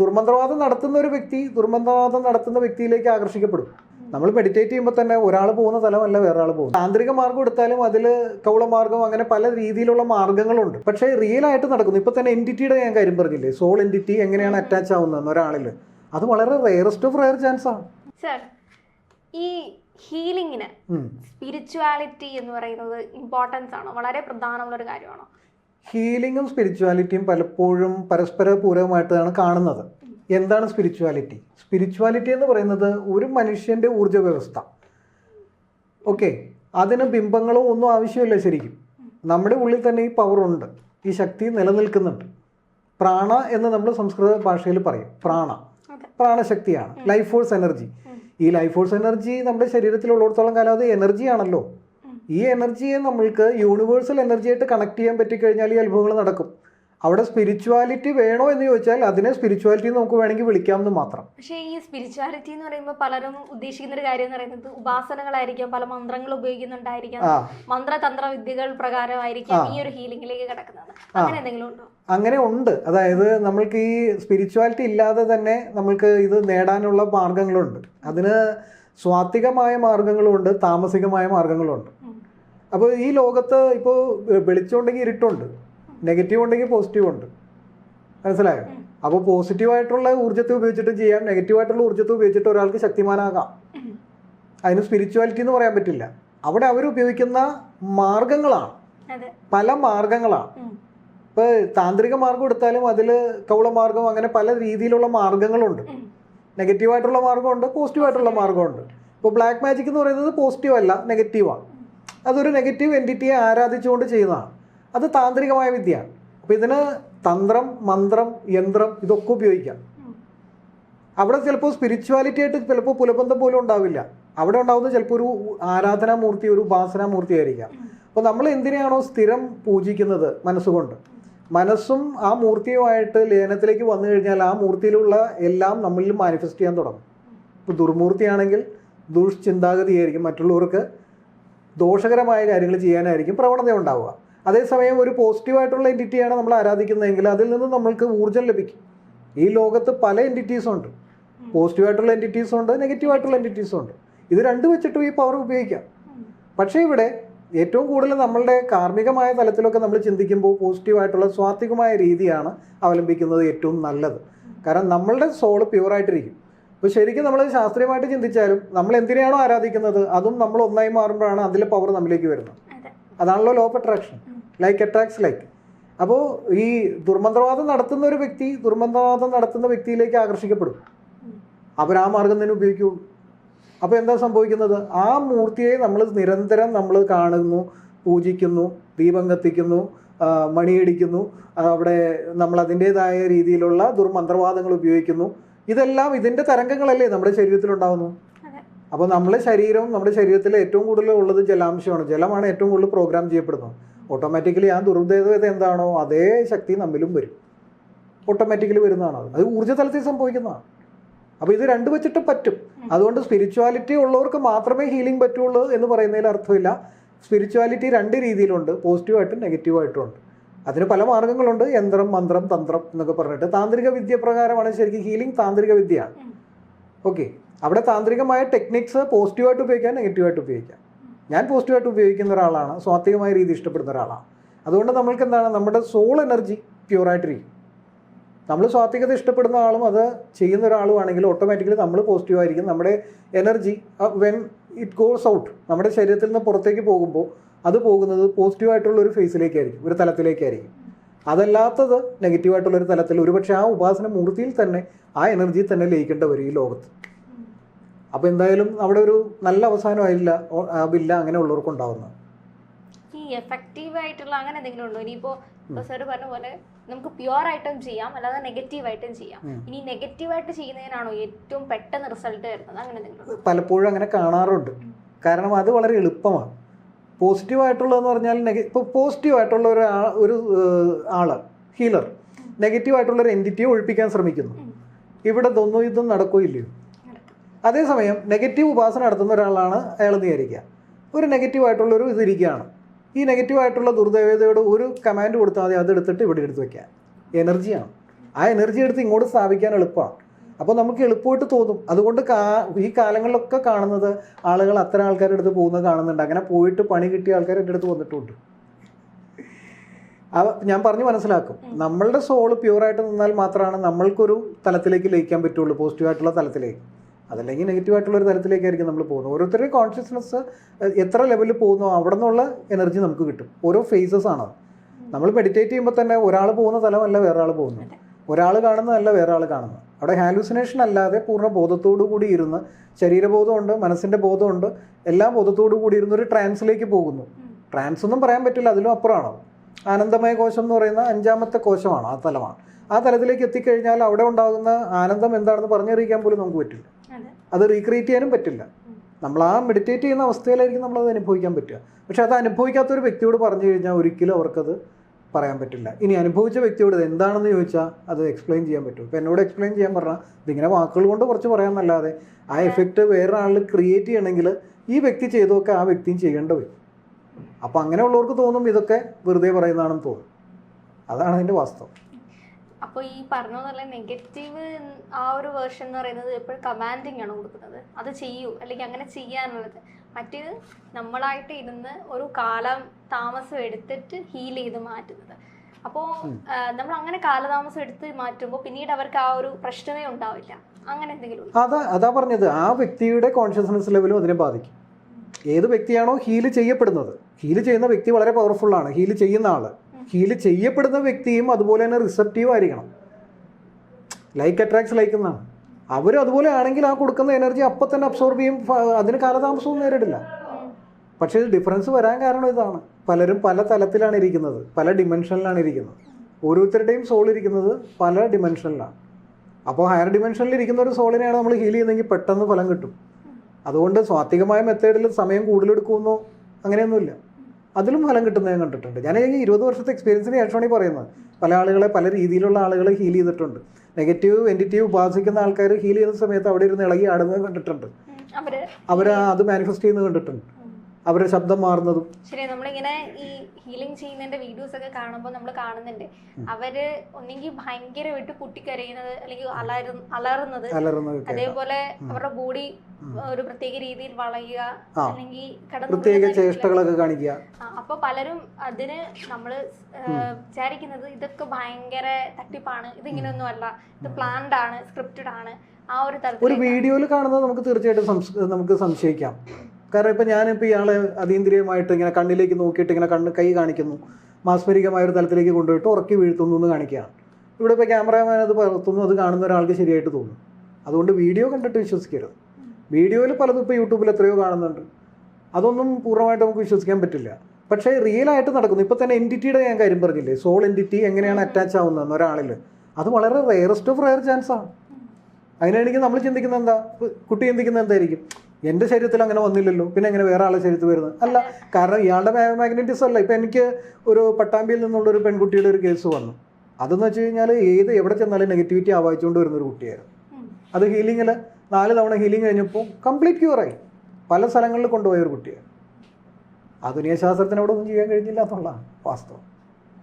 ദുർമന്ത്രവാദം നടത്തുന്ന ഒരു വ്യക്തി ദുർമന്ത്രവാദം നടത്തുന്ന വ്യക്തിയിലേക്ക് ആകർഷിക്കപ്പെടും. നമ്മൾ മെഡിറ്റേറ്റ് ചെയ്യുമ്പോൾ തന്നെ ഒരാൾ പോകുന്ന തലമല്ല വേറൊരാൾ പോകും താന്ത്രിക മാർഗം എടുത്താലും അതിൽ കൗളമാർഗം അങ്ങനെ പല രീതിയിലുള്ള മാർഗങ്ങളുണ്ട്. പക്ഷേ റിയൽ ആയിട്ട് നടക്കുന്നു. ഇപ്പോൾ തന്നെ എന്റിറ്റിയുടെ ഞാൻ കാര്യം പറഞ്ഞില്ലേ? സോൾ എന്റിറ്റി എങ്ങനെയാണ് അറ്റാച്ച് ആവുന്നതെന്ന് ഒരാളിൽ അത് വളരെ റെയറസ്റ്റ് ഓഫ് റെയർ ചാൻസ് ആണ്. സർ ഈ ഹീലിങ്ങിന് സ്പിരിച്വാലിറ്റി എന്ന് പറയുന്നത് ഇമ്പോർട്ടൻസ് ആണോ? വളരെ പ്രധാനമുള്ള ഒരു കാര്യമാണോ? ഹീലിങ്ങും സ്പിരിച്വാലിറ്റിയും പലപ്പോഴും പരസ്പര പൂരകമായിട്ടാണ് കാണുന്നത്. എന്താണ് സ്പിരിച്വാലിറ്റി? സ്പിരിച്വാലിറ്റി എന്ന് പറയുന്നത് ഒരു മനുഷ്യന്റെ ഊർജ വ്യവസ്ഥ ഓക്കെ അതിന് ബിംബങ്ങളോ ഒന്നും ആവശ്യമില്ല ശരിക്കും. നമ്മുടെ ഉള്ളിൽ തന്നെ ഈ പവറുണ്ട് ഈ ശക്തി നിലനിൽക്കുന്നുണ്ട്. പ്രാണ എന്ന് നമ്മൾ സംസ്കൃത ഭാഷയിൽ പറയും. പ്രാണ. പ്രാണശക്തിയാണ്. ലൈഫ് ഫോഴ്സ് എനർജി ഈ ലൈഫ് ഫോഴ്സ് എനർജി നമ്മുടെ ശരീരത്തിലുള്ളിടത്തോളം കാലം അത് എനർജി ആണല്ലോ. ഈ എനർജിയെ നമ്മൾക്ക് യൂണിവേഴ്സൽ എനർജി ആയിട്ട് കണക്ട് ചെയ്യാൻ പറ്റിക്കഴിഞ്ഞാൽ ഈ അത്ഭുതങ്ങൾ നടക്കും. അവിടെ സ്പിരിച്വാലിറ്റി വേണോ എന്ന് ചോദിച്ചാൽ അതിനെ സ്പിരിച്വാലിറ്റി നമുക്ക് വേണമെങ്കിൽ വിളിക്കാമെന്ന് മാത്രം. പക്ഷേ ഈ സ്പിരിച്വാലിറ്റി എന്ന് പറയുമ്പോൾ പലരും ഉദ്ദേശിക്കുന്ന ഒരു കാര്യം എന്ന് പറയുന്നത് ഉപാസനകളായിരിക്കാം പല മന്ത്രങ്ങൾ ഉപയോഗിക്കുന്നുണ്ടായിരിക്കാം മന്ത്രതന്ത്ര വിദ്യകൾ പ്രകാരമായിരിക്കാം ഈ ഒരു ഹീലിംഗിലേക്ക് കിടക്കുന്നത്. അങ്ങനെ എന്തെങ്കിലും ഉണ്ടോ? അങ്ങനെ ഉണ്ട്. അതായത് നമ്മൾക്ക് ഈ സ്പിരിച്വാലിറ്റി ഇല്ലാതെ തന്നെ നമ്മൾക്ക് ഇത് നേടാനുള്ള മാർഗങ്ങളുണ്ട്. അതിന് സ്വാത്വികമായ മാർഗങ്ങളുണ്ട് താമസികമായ മാർഗങ്ങളുണ്ട്. അപ്പോൾ ഈ ലോകത്ത് ഇപ്പോൾ വെളിച്ചമുണ്ടെങ്കിൽ ഇരുട്ടുണ്ട്. നെഗറ്റീവ് ഉണ്ടെങ്കിൽ പോസിറ്റീവ് ഉണ്ട്. മനസ്സിലായോ? അപ്പോൾ പോസിറ്റീവായിട്ടുള്ള ഊർജത്തെ ഉപയോഗിച്ചിട്ടും ചെയ്യാം. നെഗറ്റീവായിട്ടുള്ള ഊർജത്തെ ഉപയോഗിച്ചിട്ട് ഒരാൾക്ക് ശക്തിമാനാകാം. അതിന് സ്പിരിച്വാലിറ്റി എന്ന് പറയാൻ പറ്റില്ല. അവിടെ അവർ ഉപയോഗിക്കുന്ന മാർഗങ്ങളാണ്. പല മാർഗങ്ങളാണ്. ഇപ്പൊ ഇപ്പോൾ താന്ത്രിക മാർഗം എടുത്താലും അതിൽ കൗളമാർഗം അങ്ങനെ പല രീതിയിലുള്ള മാർഗങ്ങളുണ്ട്. നെഗറ്റീവായിട്ടുള്ള മാർഗമുണ്ട് പോസിറ്റീവായിട്ടുള്ള മാർഗമുണ്ട്. ഇപ്പോൾ ബ്ലാക്ക് മാജിക് എന്ന് പറയുന്നത് പോസിറ്റീവ് അല്ല നെഗറ്റീവാണ് അതൊരു നെഗറ്റീവ് എന്റിറ്റിയെ ആരാധിച്ചുകൊണ്ട് ചെയ്യുന്നതാണ്. അത് താന്ത്രികമായ വിദ്യയാണ് അപ്പോൾ ഇതിന് തന്ത്രം മന്ത്രം യന്ത്രം ഇതൊക്കെ ഉപയോഗിക്കാം. അവിടെ ചിലപ്പോൾ സ്പിരിച്വാലിറ്റി ആയിട്ട് ചിലപ്പോൾ പുലബന്ധം പോലും ഉണ്ടാവില്ല. അവിടെ ഉണ്ടാവുന്നത് ചിലപ്പോൾ ഒരു ആരാധനാമൂർത്തി ഒരു ഉപാസനാമൂർത്തി ആയിരിക്കാം. അപ്പോൾ നമ്മൾ എന്തിനാണോ സ്ഥിരം പൂജിക്കുന്നത് മനസ്സുകൊണ്ട്? മനസ്സും ആ മൂർത്തിയുമായിട്ട് ലയനത്തിലേക്ക് വന്നു കഴിഞ്ഞാൽ ആ മൂർത്തിയിലുള്ള എല്ലാം നമ്മളിൽ മാനിഫെസ്റ്റ് ചെയ്യാൻ തുടങ്ങും. ഇപ്പോൾ ദുർമൂർത്തിയാണെങ്കിൽ ദുഷ്ചിന്താഗതിയായിരിക്കും മറ്റുള്ളവർക്ക് ദോഷകരമായ കാര്യങ്ങൾ ചെയ്യാനായിരിക്കും പ്രവണത ഉണ്ടാവുക. അതേസമയം ഒരു പോസിറ്റീവായിട്ടുള്ള എന്റിറ്റിയാണ് നമ്മൾ ആരാധിക്കുന്നതെങ്കിൽ അതിൽ നിന്ന് നമ്മൾക്ക് ഊർജം ലഭിക്കും. ഈ ലോകത്ത് പല എന്റിറ്റീസും ഉണ്ട്. പോസിറ്റീവായിട്ടുള്ള എന്റിറ്റീസും ഉണ്ട് നെഗറ്റീവായിട്ടുള്ള എന്റിറ്റീസും ഉണ്ട്. ഇത് രണ്ടും വെച്ചിട്ടും ഈ പവർ ഉപയോഗിക്കാം. പക്ഷേ ഇവിടെ ഏറ്റവും കൂടുതൽ നമ്മളുടെ കാർമ്മികമായ തലത്തിലൊക്കെ നമ്മൾ ചിന്തിക്കുമ്പോൾ പോസിറ്റീവായിട്ടുള്ള സ്വാത്വികമായ രീതിയാണ് അവലംബിക്കുന്നത് ഏറ്റവും നല്ലത്. കാരണം നമ്മളുടെ സോൾ പ്യുവറായിട്ടിരിക്കും അപ്പോൾ ശരിക്കും നമ്മൾ ശാസ്ത്രീയമായിട്ട് ചിന്തിച്ചാലും നമ്മൾ എന്തിനെയാണോ ആരാധിക്കുന്നത് അതും നമ്മൾ ഒന്നായി മാറുമ്പോഴാണ് അതിലെ പവർ നമ്മിലേക്ക് വരുന്നത്. അതെ. അതാണല്ലോ law of attraction like attracts like അപ്പോൾ ഈ ദുർമന്ത്രവാദം നടത്തുന്ന ഒരു വ്യക്തി ദുർമന്ത്രവാദം നടത്തുന്ന വ്യക്തിയിലേക്ക് ആകർഷിക്കപ്പെടും. അവർ ആ മാർഗം തന്നെ ഉപയോഗിക്കുള്ളൂ അപ്പോൾ എന്താ സംഭവിക്കുന്നത്? ആ മൂർത്തിയെ നമ്മൾ നിരന്തരം നമ്മൾ കാണുന്നു പൂജിക്കുന്നു ദീപം കത്തിക്കുന്നു മണിയടിക്കുന്നു അവിടെ നമ്മൾ അതിന്റെതായ രീതിയിലുള്ള ദുർമന്ത്രവാദങ്ങൾ ഉപയോഗിക്കുന്നു. ഇതെല്ലാം ഇതിന്റെ തരംഗങ്ങളല്ലേ നമ്മുടെ ശരീരത്തിൽ ഉണ്ടാവുന്നു അപ്പോൾ നമ്മുടെ ശരീരം നമ്മുടെ ശരീരത്തിൽ ഏറ്റവും കൂടുതൽ ഉള്ളത് ജലാംശമാണ്. ജലമാണ് ഏറ്റവും കൂടുതൽ പ്രോഗ്രാം ചെയ്യപ്പെടുന്നത്. ഓട്ടോമാറ്റിക്കലി ആ ദുർദേവത എന്താണോ അതേ ശക്തി നമ്മിലും വരും. ഓട്ടോമാറ്റിക്കലി വരുന്നതാണ് അത്. അത് ഊർജതലത്തിൽ സംഭവിക്കുന്നതാണ്. അപ്പോൾ ഇത് രണ്ട് വെച്ചിട്ട് പറ്റും. അതുകൊണ്ട് സ്പിരിച്വാലിറ്റി ഉള്ളവർക്ക് മാത്രമേ ഹീലിംഗ് പറ്റുള്ളൂ എന്ന് പറയുന്നതിൽ അർത്ഥമില്ല. സ്പിരിച്വാലിറ്റി രണ്ട് രീതിയിലുണ്ട്. പോസിറ്റീവായിട്ടും നെഗറ്റീവായിട്ടും ഉണ്ട്. അതിന് പല മാർഗങ്ങളുണ്ട്. യന്ത്രം മന്ത്രം തന്ത്രം എന്നൊക്കെ പറഞ്ഞിട്ട്. താന്ത്രിക വിദ്യ പ്രകാരമാണ് ശരിക്കും ഹീലിംഗ് താന്ത്രിക വിദ്യയാണ്. ഓക്കെ. അവിടെ താന്ത്രികമായ ടെക്നിക്സ് പോസിറ്റീവായിട്ട് ഉപയോഗിക്കാം നെഗറ്റീവായിട്ട് ഉപയോഗിക്കാം. ഞാൻ പോസിറ്റീവായിട്ട് ഉപയോഗിക്കുന്ന ഒരാളാണ്. സ്വാത്വികമായ രീതി ഇഷ്ടപ്പെടുന്ന ഒരാളാണ്. അതുകൊണ്ട് നമ്മൾക്ക് എന്താണ്? നമ്മുടെ സോൾ എനർജി പ്യുവറായിട്ടിരിക്കും നമ്മൾ സ്വാത്വികത ഇഷ്ടപ്പെടുന്ന ആളും അത് ചെയ്യുന്ന ഒരാളും ആണെങ്കിൽ ഓട്ടോമാറ്റിക്കലി നമ്മൾ പോസിറ്റീവ് ആയിരിക്കും. നമ്മുടെ energy when it goes out നമ്മുടെ ശരീരത്തിൽ നിന്ന് പുറത്തേക്ക് പോകുമ്പോൾ അത് പോകുന്നത് പോസിറ്റീവായിട്ടുള്ള ഒരു ഫേസിലേക്കായിരിക്കും ഒരു തലത്തിലേക്കായിരിക്കും. അതല്ലാത്തത് നെഗറ്റീവായിട്ടുള്ള ഒരു തലത്തിൽ ഒരുപക്ഷെ ആ ഉപാസന മൂർത്തിയിൽ തന്നെ ആ എനർജി തന്നെ ലയിക്കേണ്ട വരും ഈ ലോകത്ത്. അപ്പൊ അപ്പോൾ എന്തായാലും അവിടെ ഒരു നല്ല അവസാനമായില്ല ഓ- അങ്ങനെ ഉള്ളവർക്ക് ഉണ്ടാവുന്നത്. ഈ എഫക്റ്റീവ് ആയിട്ടുള്ള അങ്ങനെ എന്തെങ്കിലും ഉണ്ടോ? ഇനിയിപ്പോ സാർ പറഞ്ഞ പോലെ നമുക്ക് പ്യുവർ ആയിട്ടും ചെയ്യാം അല്ലാതെ നെഗറ്റീവ് ആയിട്ടും ചെയ്യാം. ഇനി നെഗറ്റീവ് ആയിട്ട് ചെയ്യുന്നതിനാണോ ഏറ്റവും പെട്ടെന്ന് റിസൾട്ട് വരുന്നത്? അങ്ങനെ എന്തെങ്കിലും പലപ്പോഴും അങ്ങനെ കാണാറുണ്ട്. കാരണം അത് വളരെ എളുപ്പമാണ്. പോസിറ്റീവായിട്ടുള്ളതെന്ന് പറഞ്ഞാൽ നെഗ ഇപ്പോൾ പോസിറ്റീവായിട്ടുള്ള ഒരു ഒരു ആൾ ഹീലർ നെഗറ്റീവായിട്ടുള്ള എന്റിറ്റിയെ ഒഴിപ്പിക്കാൻ ശ്രമിക്കുന്നു. ഇവിടെ ഇതൊന്നും ഇതും നടക്കുകയില്ലയോ നടക്കും. അതേസമയം നെഗറ്റീവ് ഉപാസന നടത്തുന്ന ഒരാളാണ് അയാൾ വിചാരിക്കുക. ഒരു നെഗറ്റീവായിട്ടുള്ളൊരു ഇതിരിക്കുകയാണ്. ഈ നെഗറ്റീവായിട്ടുള്ള ദുർദേവതയോട് ഒരു കമാൻഡ് കൊടുത്താൽ മതി അതെടുത്തിട്ട് ഇവിടെ എടുത്ത് വയ്ക്കുക എനർജിയാണ്. ആ എനർജി എടുത്ത് ഇങ്ങോട്ട് സ്ഥാപിക്കാൻ എളുപ്പമാണ്. അപ്പോൾ നമുക്ക് എളുപ്പമായിട്ട് തോന്നും. അതുകൊണ്ട് കാ ഈ കാലങ്ങളിലൊക്കെ കാണുന്നത് ആളുകൾ അത്തരം ആൾക്കാരുടെ അടുത്ത് പോകുന്നത് കാണുന്നുണ്ട്. അങ്ങനെ പോയിട്ട് പണി കിട്ടിയ ആൾക്കാർ എന്റെ അടുത്ത് വന്നിട്ടുണ്ട്. ഞാൻ പറഞ്ഞു മനസ്സിലാക്കും. നമ്മളുടെ സോൾ പ്യുവറായിട്ട് നിന്നാൽ മാത്രമാണ് നമ്മൾക്കൊരു തലത്തിലേക്ക് ലയിക്കാൻ പറ്റുള്ളൂ. പോസിറ്റീവായിട്ടുള്ള തലത്തിലേക്ക്. അതല്ലെങ്കിൽ നെഗറ്റീവ് ആയിട്ടുള്ള ഒരു തലത്തിലേക്കായിരിക്കും നമ്മൾ പോകുന്നത്. ഓരോരുത്തരുടെ കോൺഷ്യസ്നസ് എത്ര ലെവലിൽ പോകുന്നോ അവിടെ നിന്നുള്ള എനർജി നമുക്ക് കിട്ടും. ഓരോ ഫേസസ് ആണ്. നമ്മൾ മെഡിറ്റേറ്റ് ചെയ്യുമ്പോൾ തന്നെ ഒരാൾ പോകുന്ന തലമല്ല വേറെ ആൾ പോകുന്നത് ഒരാൾ കാണുന്നതല്ല വേറെ ആൾ കാണുന്നത്. അവിടെ ഹാലൂസിനേഷൻ അല്ലാതെ പൂർണ ബോധത്തോടു കൂടി ഇരുന്ന് ശരീരബോധമുണ്ട് മനസ്സിന്റെ ബോധമുണ്ട് എല്ലാ ബോധത്തോടു കൂടി ഇരുന്ന് ഒരു ട്രാൻസിലേക്ക് പോകുന്നു. ട്രാൻസ് ഒന്നും പറയാൻ പറ്റില്ല അതിലും അപ്പുറമാണ്. ആനന്ദമയ കോശം എന്ന് പറയുന്ന അഞ്ചാമത്തെ കോശമാണ് ആ തലമാണ്. ആ തലത്തിലേക്ക് എത്തിക്കഴിഞ്ഞാൽ അവിടെ ഉണ്ടാകുന്ന ആനന്ദം എന്താണെന്ന് പറഞ്ഞറിയിക്കാൻ പോലും നമുക്ക് പറ്റില്ല. അതെ. റീക്രിയേറ്റ് ചെയ്യാനും പറ്റില്ല. നമ്മൾ ആ മെഡിറ്റേറ്റ് ചെയ്യുന്ന അവസ്ഥയിലായിരിക്കും നമ്മളത് അനുഭവിക്കാൻ പറ്റുക. പക്ഷെ അത് അനുഭവിക്കാത്ത ഒരു വ്യക്തിയോട് പറഞ്ഞു കഴിഞ്ഞാൽ ഒരിക്കലും അവർക്കത് പറയാൻ പറ്റില്ല. ഇനി അനുഭവിച്ച വ്യക്തിയോട് ഇത് എന്താണെന്ന് ചോദിച്ചാൽ അത് എക്സ്പ്ലെയിൻ ചെയ്യാൻ പറ്റും. ഇപ്പം എന്നോട് എക്സ്പ്ലെയിൻ ചെയ്യാൻ പറഞ്ഞാൽ ഇതിങ്ങനെ വാക്കുകൾ കൊണ്ട് കുറച്ച് പറയാമെന്നല്ലാതെ ആ എഫക്റ്റ് വേറെ ആളിൽ ക്രിയേറ്റ് ചെയ്യണമെങ്കിൽ ഈ വ്യക്തി ചെയ്തതൊക്കെ ആ വ്യക്തിയും ചെയ്യേണ്ടി വരും. അപ്പം അങ്ങനെയുള്ളവർക്ക് തോന്നും ഇതൊക്കെ വെറുതെ പറയുന്നതാണെന്ന് തോന്നും. അതാണ് അതിന്റെ വാസ്തവം. അപ്പോൾ ഈ പറഞ്ഞ പോലെ നെഗറ്റീവ് ആ ഒരു വേർഷൻ എന്ന് പറയുന്നത് എപ്പോഴും കമാൻഡിങ് ആണ് കൊടുക്കുന്നത്. അത് ചെയ്യൂ. അല്ലെങ്കിൽ അങ്ങനെ ചെയ്യാനുള്ളത്. മറ്റേത് നമ്മളായിട്ട് ഇരുന്ന് ഒരു കാലം താമസം എടുത്തിട്ട് ഹീൽ ചെയ്ത് മാറ്റുന്നത്. അപ്പോ നമ്മൾ അങ്ങനെ കാലതാമസം എടുത്ത് മാറ്റുമ്പോൾ പിന്നീട് അവർക്ക് ആ ഒരു പ്രശ്നമേ ഉണ്ടാവില്ല. അങ്ങനെ എന്തെങ്കിലും അതാ അതാ പറഞ്ഞത്. ആ വ്യക്തിയുടെ കോൺഷ്യസ്നസ് ലെവലും അതിനെ ബാധിക്കും. ഏത് വ്യക്തിയാണോ ഹീൽ ചെയ്യപ്പെടുന്നത്. ഹീൽ ചെയ്യുന്ന വ്യക്തി വളരെ പവർഫുൾ ആണ്. ഹീൽ ചെയ്യുന്ന ആൾ. ഹീൽ ചെയ്യപ്പെടുന്ന വ്യക്തിയും അതുപോലെ തന്നെ റിസപ്റ്റീവ് ആയിരിക്കണം. ലൈക്ക് അട്രാക്ട്സ് ലൈക്ക് എന്നാണ്. അവരും അതുപോലെ ആണെങ്കിൽ ആ കൊടുക്കുന്ന എനർജി അപ്പം തന്നെ അബ്സോർബ് ചെയ്യും. അതിന് കാലതാമസവും നേരിടില്ല. പക്ഷേ ഡിഫറൻസ് വരാൻ കാരണം ഇതാണ്. പലരും പല തലത്തിലാണ് ഇരിക്കുന്നത്. പല ഡിമെൻഷനിലാണ് ഇരിക്കുന്നത്. ഓരോരുത്തരുടെയും സോൾ ഇരിക്കുന്നത് പല ഡിമെൻഷനിലാണ് അപ്പോൾ ഹയർ ഡിമെൻഷനിൽ ഇരിക്കുന്ന ഒരു സോളിനെയാണ് നമ്മൾ ഹീൽ ചെയ്യുന്നതെങ്കിൽ പെട്ടെന്ന് ഫലം കിട്ടും. അതുകൊണ്ട് സ്വാത്വികമായ മെത്തേഡിൽ സമയം കൂടുതലെടുക്കുമെന്നോ അങ്ങനെയൊന്നുമില്ല. അതിലും ഫലം കിട്ടുന്നത് ഞാൻ കണ്ടിട്ടുണ്ട്. ഞാൻ ഈ ഇരുപത് വർഷത്തെ എക്സ്പീരിയൻസിന് ശേഷമാണ് ഈ പറയുന്നത്. പല ആളുകളെ പല രീതിയിലുള്ള ആളുകളെ ഹീൽ ചെയ്തിട്ടുണ്ട്. നെഗറ്റീവ് എന്റിറ്റീവ് ഉപാസിക്കുന്ന ആൾക്കാർ ഹീൽ ചെയ്യുന്ന സമയത്ത് അവിടെ ഇരുന്ന് ഇളകി ആടുന്നത് കണ്ടിട്ടുണ്ട്. അവർ അത് മാനിഫെസ്റ്റ് ചെയ്യുന്നത് കണ്ടിട്ടുണ്ട്. അവരുടെ ശബ്ദം മാറുന്നതും. ശരി നമ്മളിങ്ങനെ ഈ ഹീലിംഗ് ചെയ്യുന്നതിന്റെ വീഡിയോസ് ഒക്കെ കാണുമ്പോൾ നമ്മൾ കാണുന്നുണ്ട്. അവർ ഒന്നെങ്കിൽ ഭയങ്കരമായിട്ട് പൊട്ടിക്കരയുന്നത് അല്ലെങ്കിൽ അലറ അലറുന്നത് അതേപോലെ അവരുടെ ബോഡി ഒരു പ്രത്യേക രീതിയിൽ വളയുക. അല്ലെങ്കിൽ കിടന്നു പ്രത്യേക ചേഷ്ടകളൊക്കെ കാണിക്കുക. അപ്പൊ പലരും അതിന് നമ്മൾ വിചാരിക്കുന്നത് ഇതൊക്കെ ഭയങ്കര തട്ടിപ്പാണ്. ഇതിങ്ങനെയൊന്നും അല്ല ഇത് പ്ലാൻഡ് ആണ് സ്ക്രിപ്റ്റഡ് ആണ്. ആ ഒരു ഒരു വീഡിയോയിൽ കാണുന്നത് നമുക്ക് തീർച്ചയായിട്ടും നമുക്ക് സംശയിക്കാം. കാരണം ഇപ്പം ഞാനിപ്പോൾ ഇയാളെ അതീന്ദ്രിയമായിട്ട് ഇങ്ങനെ കണ്ണിലേക്ക് നോക്കിയിട്ട് ഇങ്ങനെ കണ്ണ് കൈ കാണിക്കുന്നു. മാസ്മരികമായ ഒരു തലത്തിലേക്ക് കൊണ്ടുപോയിട്ട് ഉറക്കി വീഴ്ത്തുന്നു എന്ന് കാണിക്കുകയാണ്. ഇവിടെ ഇപ്പോൾ ക്യാമറാമാൻ അത് പകർത്തുന്നു അത് കാണുന്ന ഒരാൾക്ക് ശരിയായിട്ട് തോന്നും. അതുകൊണ്ട് വീഡിയോ കണ്ടിട്ട് വിശ്വസിക്കരുത്. വീഡിയോയിൽ പലതും ഇപ്പോൾ യൂട്യൂബിൽ എത്രയോ കാണുന്നുണ്ട്. അതൊന്നും പൂർണമായിട്ട് നമുക്ക് വിശ്വസിക്കാൻ പറ്റില്ല. പക്ഷേ റിയൽ ആയിട്ട് നടക്കുന്നു. ഇപ്പോൾ തന്നെ എന്റിറ്റിയുടെ ഞാൻ കാര്യം പറഞ്ഞില്ലേ? സോൾ എന്റിറ്റി എങ്ങനെയാണ് അറ്റാച്ച് ആവുന്നതെന്ന് ഒരാളിൽ. അത് വളരെ റെയറസ്റ്റ് ഓഫ് റെയർ ചാൻസാണ് അതിനാണെങ്കിൽ നമ്മൾ ചിന്തിക്കുന്നത് എന്താ? കുട്ടി ചിന്തിക്കുന്നത് എന്തായിരിക്കും? എന്റെ ശരീരത്തിൽ അങ്ങനെ വന്നില്ലല്ലോ. പിന്നെ എങ്ങനെ വേറെ ആളെ ശരീരത്തിൽ വരുന്നത്? അല്ല കാരണം ഇയാളുടെ മാഗ്നറ്റിസം അല്ല. ഇപ്പം എനിക്ക് ഒരു പട്ടാമ്പിയിൽ നിന്നുള്ള ഒരു പെൺകുട്ടിയുടെ ഒരു കേസ് വന്നു. അതെന്ന് വെച്ച് കഴിഞ്ഞാൽ ഏത് എവിടെ ചെന്നാലും നെഗറ്റിവിറ്റി ആവാഹിച്ചുകൊണ്ട് വരുന്ന ഒരു കുട്ടിയായിരുന്നു. അത് ഹീലിങ്ങിൽ നാല് തവണ ഹീലിംഗ് കഴിഞ്ഞപ്പോൾ കംപ്ലീറ്റ് ക്യൂറായി പല സ്ഥലങ്ങളിൽ കൊണ്ടുപോയ ഒരു കുട്ടിയാണ് ആധുനിക ശാസ്ത്രത്തിനോടൊന്നും ചെയ്യാൻ കഴിഞ്ഞില്ല എന്നുള്ളതാണ് വാസ്തവം.